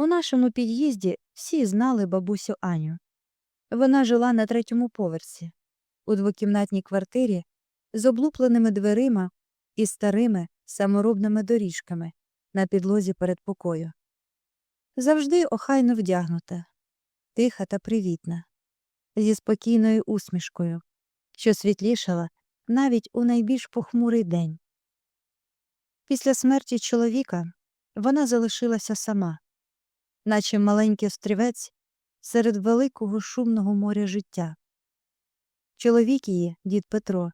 У нашому під'їзді всі знали бабусю Аню. Вона жила на третьому поверсі, у двокімнатній квартирі з облупленими дверима і старими саморобними доріжками на підлозі передпокою. Завжди охайно вдягнута, тиха та привітна, зі спокійною усмішкою, що світлішала навіть у найбільш похмурий день. Після смерті чоловіка вона залишилася сама, наче маленький острівець серед великого шумного моря життя. Чоловік її, дід Петро,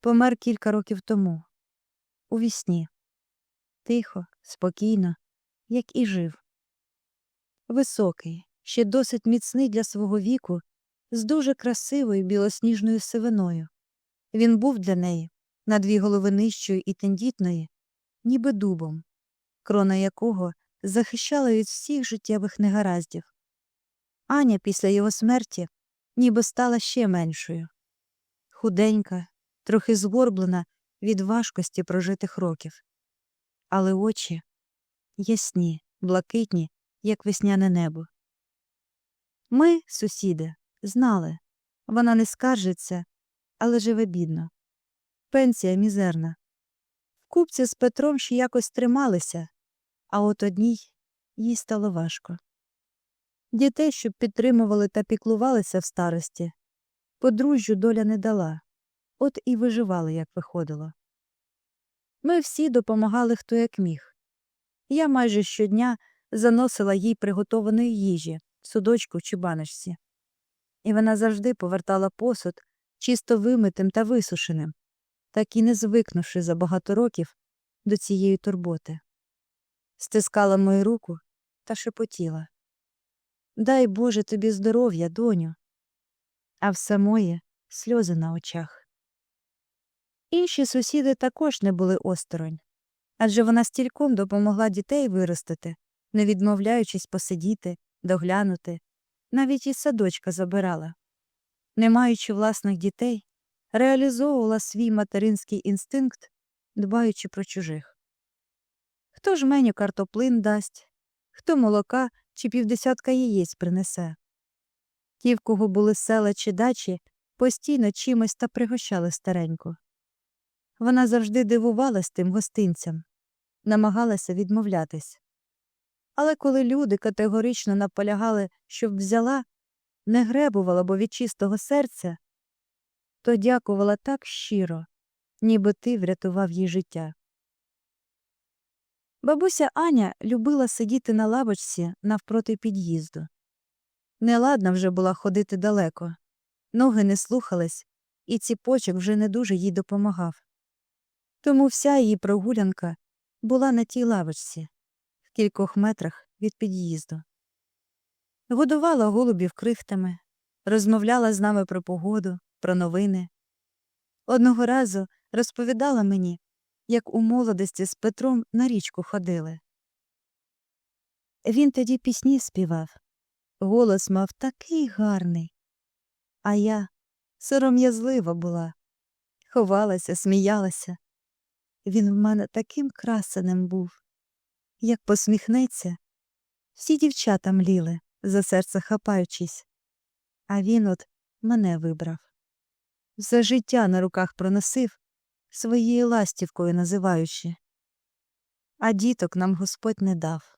помер кілька років тому, у вісні. Тихо, спокійно, як і жив. Високий, ще досить міцний для свого віку, з дуже красивою білосніжною сивиною. Він був для неї на дві голови нижчої і тендітної, ніби дубом, крона якого захищала від всіх життєвих негараздів. Аня після його смерті ніби стала ще меншою. Худенька, трохи згорблена від важкості прожитих років. Але очі ясні, блакитні, як весняне небо. Ми, сусіди, знали вона не скаржиться, але живе бідно. Пенсія мізерна. Купці з Петром ще якось трималися, а от одній їй стало важко. Дітей, щоб підтримували та піклувалися в старості, подружжю доля не дала, от і виживали, як виходило. Ми всі допомагали хто як міг. Я майже щодня заносила їй приготованої їжі, судочку чи баночці. І вона завжди повертала посуд чисто вимитим та висушеним, так і не звикнувши за багато років до цієї турботи. Стискала мою руку та шепотіла Дай Боже тобі здоров'я, доню. А в самої сльози на очах. Інші сусіди також не були осторонь, адже вона стільком допомогла дітей виростити, не відмовляючись посидіти, доглянути, навіть із садочка забирала. Не маючи власних дітей, реалізовувала свій материнський інстинкт, дбаючи про чужих. Хто ж меню картоплин дасть, хто молока чи півдесятка яєць принесе. Ті, в кого були села чи дачі, постійно чимось та пригощали стареньку. Вона завжди дивувалась тим гостинцям, намагалася відмовлятись. Але коли люди категорично наполягали, щоб взяла, не гребувала, бо від чистого серця, то дякувала так щиро, ніби ти врятував їй життя. Бабуся Аня любила сидіти на лавочці навпроти під'їзду. Неладна вже була ходити далеко, ноги не слухались, і ціпочок вже не дуже їй допомагав. Тому вся її прогулянка була на тій лавочці, в кількох метрах від під'їзду. Годувала голубів крихтами, розмовляла з нами про погоду, про новини. Одного разу розповідала мені, як у молодості з Петром на річку ходили. Він тоді пісні співав, голос мав такий гарний. А я сором'язлива була, ховалася, сміялася. Він в мене таким красеним був. Як посміхнеться, всі дівчата мліли, за серце хапаючись, а він от мене вибрав. Все життя на руках проносив, своєю ластівкою називаючи. А діток нам Господь не дав.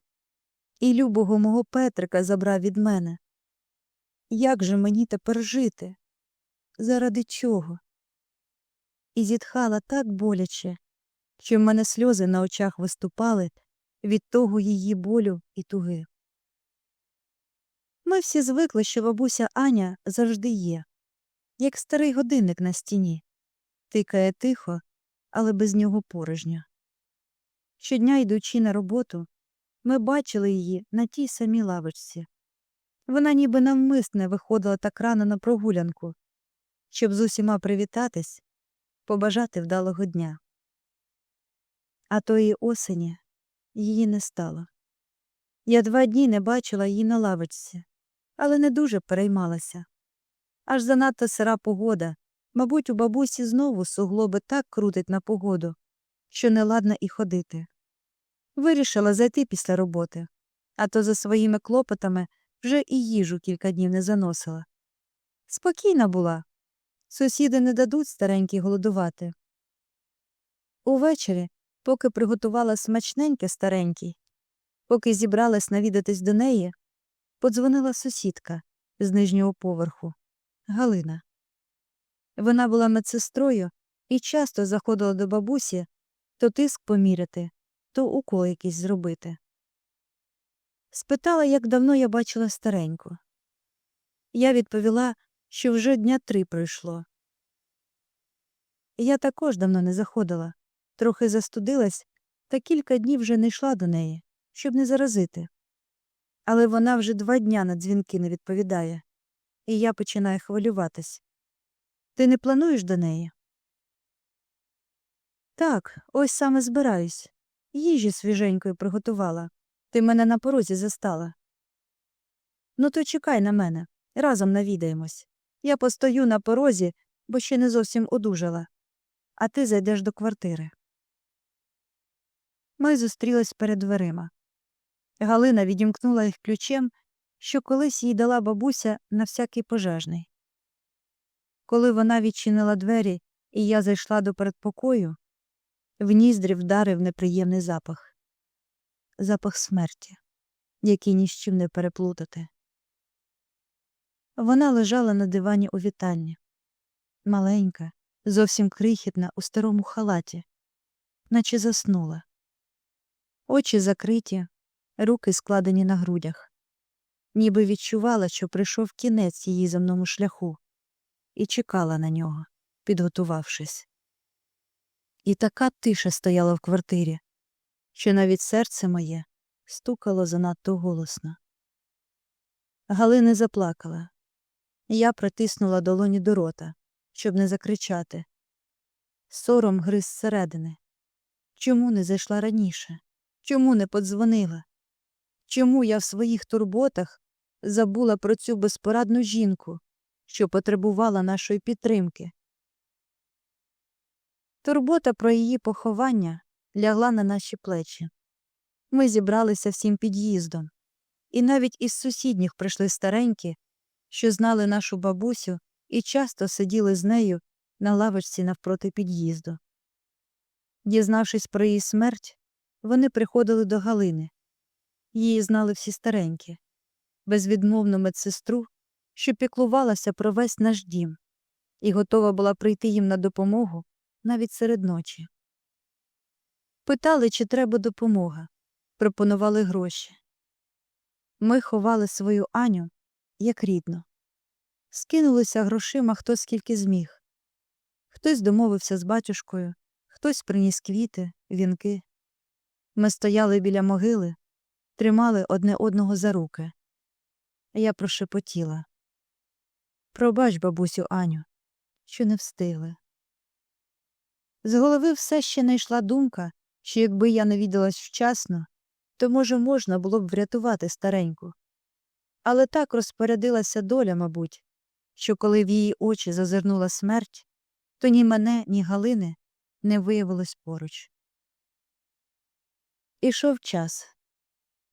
І любого мого Петрика забрав від мене. Як же мені тепер жити? Заради чого? І зітхала так боляче, що в мене сльози на очах виступали від того її болю і туги. Ми всі звикли, що бабуся Аня завжди є, як старий годинник на стіні, тикає тихо, але без нього порожньо. Щодня, йдучи на роботу, ми бачили її на тій самій лавочці. Вона ніби навмисне виходила так рано на прогулянку, щоб з усіма привітатись, побажати вдалого дня. А тої осені її не стало. Я два дні не бачила її на лавочці, але не дуже переймалася. Аж занадто сира погода, мабуть, у бабусі знову суглоби так крутить на погоду, що не ладна і ходити. Вирішила зайти після роботи, а то за своїми клопотами вже і їжу кілька днів не заносила. Спокійна була. Сусіди не дадуть старенькій голодувати. Увечері, поки приготувала смачненьке старенькій, поки зібралась навідатись до неї, подзвонила сусідка з нижнього поверху Галина. Вона була медсестрою і часто заходила до бабусі то тиск поміряти, то укол якийсь зробити. Спитала, як давно я бачила стареньку. Я відповіла, що вже дня три пройшло. Я також давно не заходила, трохи застудилась, та кілька днів вже не йшла до неї, щоб не заразити. Але вона вже два дня на дзвінки не відповідає, і я починаю хвилюватись. Ти не плануєш до неї? Так, ось саме збираюсь. Їжі свіженької приготувала. Ти мене на порозі застала. Ну, то чекай на мене. Разом навідаємось. Я постою на порозі, бо ще не зовсім одужала, а ти зайдеш до квартири. Ми зустрілись перед дверима. Галина відімкнула їх ключем, що колись їй дала бабуся на всякий пожежний. Коли вона відчинила двері, і я зайшла до передпокою, в ніздрі вдарив неприємний запах запах смерті, який ні з чим не переплутати. Вона лежала на дивані у вітальні, маленька, зовсім крихітна у старому халаті, наче заснула. Очі закриті, руки складені на грудях, ніби відчувала, що прийшов кінець її земному шляху, і чекала на нього, підготувавшись. І така тиша стояла в квартирі, що навіть серце моє стукало занадто голосно. Галина заплакала. Я притиснула долоні до рота, щоб не закричати. Сором гриз зсередини. Чому не зайшла раніше? Чому не подзвонила? Чому я в своїх турботах забула про цю безпорадну жінку, що потребувала нашої підтримки? Турбота про її поховання лягла на наші плечі. Ми зібралися всім під'їздом, і навіть із сусідніх прийшли старенькі, що знали нашу бабусю і часто сиділи з нею на лавочці навпроти під'їзду. Дізнавшись про її смерть, вони приходили до Галини. Її знали всі старенькі, безвідмовну медсестру, що піклувалася про весь наш дім і готова була прийти їм на допомогу навіть серед ночі. Питали, чи треба допомога, пропонували гроші. Ми ховали свою Аню як рідну. Скинулися грошима хто скільки зміг. Хтось домовився з батюшкою, хтось приніс квіти, вінки. Ми стояли біля могили, тримали одне одного за руки. Я прошепотіла. Пробач, бабусю Аню, що не встигли. З голови все ще не йшла думка, що якби я навідалась вчасно, то, може, можна було б врятувати стареньку. Але так розпорядилася доля, мабуть, що коли в її очі зазирнула смерть, то ні мене, ні Галини не виявилось поруч. Ішов час.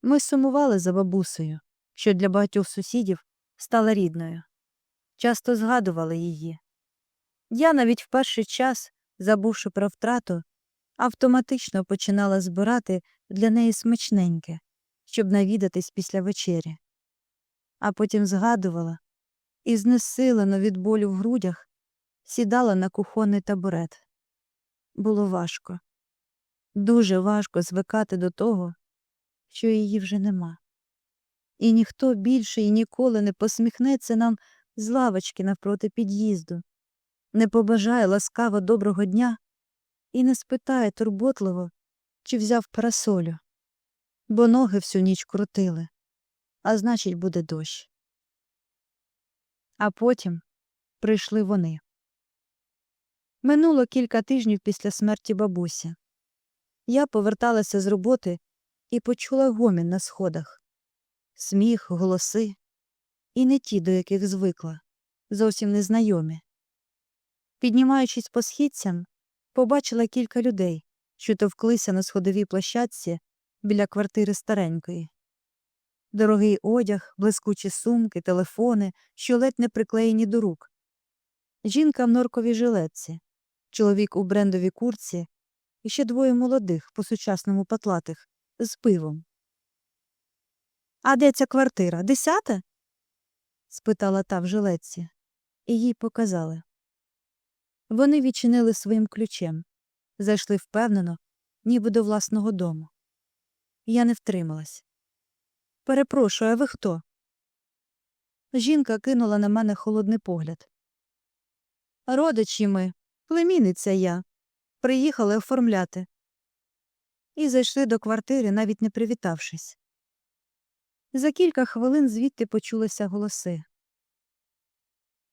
Ми сумували за бабусею, що для багатьох сусідів стала рідною. Часто згадували її. Я навіть в перший час, забувши про втрату, автоматично починала збирати для неї смачненьке, щоб навідатись після вечері. А потім згадувала і, знесилено від болю в грудях, сідала на кухонний табурет. Було важко, дуже важко звикати до того, що її вже нема. І ніхто більше і ніколи не посміхнеться нам з лавочки навпроти під'їзду, не побажає ласкаво доброго дня і не спитає турботливо, чи взяв парасолю, бо ноги всю ніч крутили, а значить, буде дощ. А потім прийшли вони. Минуло кілька тижнів після смерті бабусі. Я поверталася з роботи і почула гомін на сходах сміх, голоси, і не ті, до яких звикла, зовсім незнайомі. Піднімаючись по східцям, побачила кілька людей, що товклися на сходовій площадці біля квартири старенької. Дорогий одяг, блискучі сумки, телефони, що ледь не приклеєні до рук. Жінка в норковій жилетці, чоловік у брендовій курці і ще двоє молодих, по-сучасному патлатих, з пивом. А де ця квартира? Десята? Спитала та в жилетці, і їй показали. Вони відчинили своїм ключем, зайшли впевнено, ніби до власного дому. Я не втрималась. Перепрошую, а ви хто? Жінка кинула на мене холодний погляд. Родичі ми, племінниця я. Приїхали оформляти. І зайшли до квартири, навіть не привітавшись. За кілька хвилин звідти почулися голоси.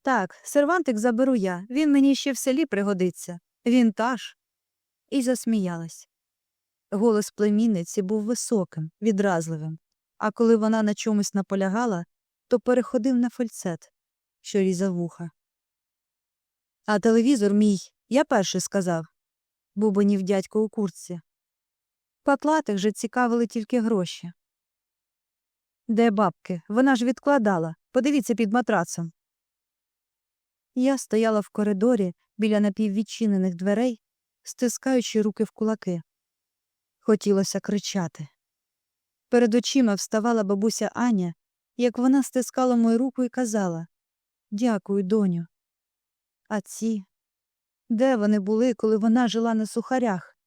Так, сервантик заберу я, він мені ще в селі пригодиться. Вінтаж. І засміялась. Голос племінниці був високим, відразливим, а коли вона на чомусь наполягала, то переходив на фальцет, що різав вуха. А телевізор мій, я перший сказав, бубонів дядько у куртці. Патлатих же цікавили тільки гроші. Де бабки? Вона ж відкладала. Подивіться під матрацом. Я стояла в коридорі біля напіввідчинених дверей, стискаючи руки в кулаки. Хотілося кричати. Перед очима вставала бабуся Аня, як вона стискала мою руку і казала Дякую, доню. А ці, де вони були, коли вона жила на сухарях,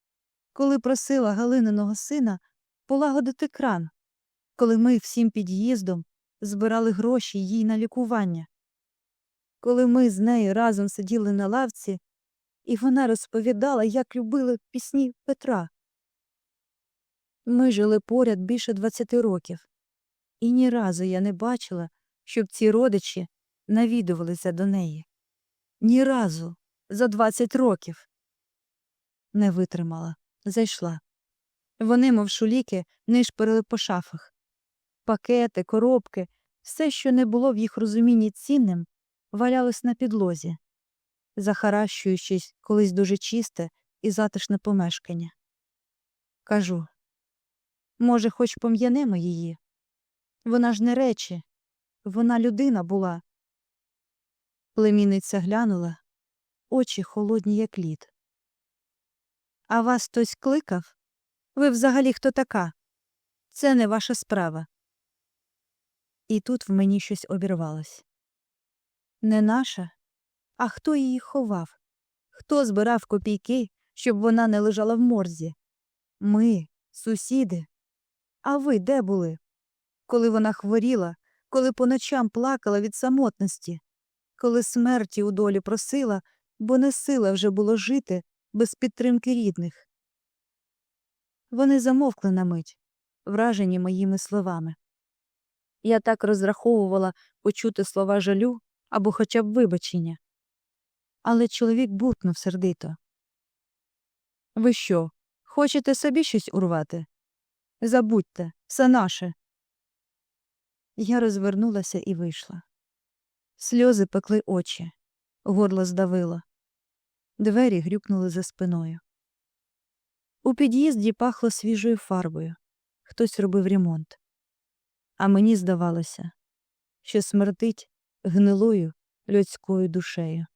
коли просила Галининого сина полагодити кран, коли ми всім під'їздом збирали гроші їй на лікування, коли ми з нею разом сиділи на лавці, і вона розповідала, як любили пісні Петра. Ми жили поряд більше 20 років, і ні разу я не бачила, щоб ці родичі навідувалися до неї. Ні разу за 20 років. Не витримала, зайшла. Вони, мов шуліки, нишпорили по шафах. Пакети, коробки, все, що не було в їх розумінні цінним, валялось на підлозі, захаращуючись колись дуже чисте і затишне помешкання. Кажу може, хоч пом'янемо її? Вона ж не речі, вона людина була. Племінниця глянула, очі холодні, як лід. А вас хтось кликав? Ви взагалі хто така? Це не ваша справа. І тут в мені щось обірвалось. Не наша, а хто її ховав? Хто збирав копійки, щоб вона не лежала в морзі? Ми, сусіди. А ви де були? Коли вона хворіла, коли по ночам плакала від самотності, коли смерті у долі просила, бо не сила вже було жити без підтримки рідних. Вони замовкли на мить, вражені моїми словами. Я так розраховувала почути слова жалю або хоча б вибачення. Але чоловік бутнув сердито. Ви що, хочете собі щось урвати? Забудьте, все наше. Я розвернулася і вийшла. Сльози пекли очі, горло здавило. Двері грюкнули за спиною. У під'їзді пахло свіжою фарбою. Хтось робив ремонт. А мені здавалося, що смертить гнилою людською душею.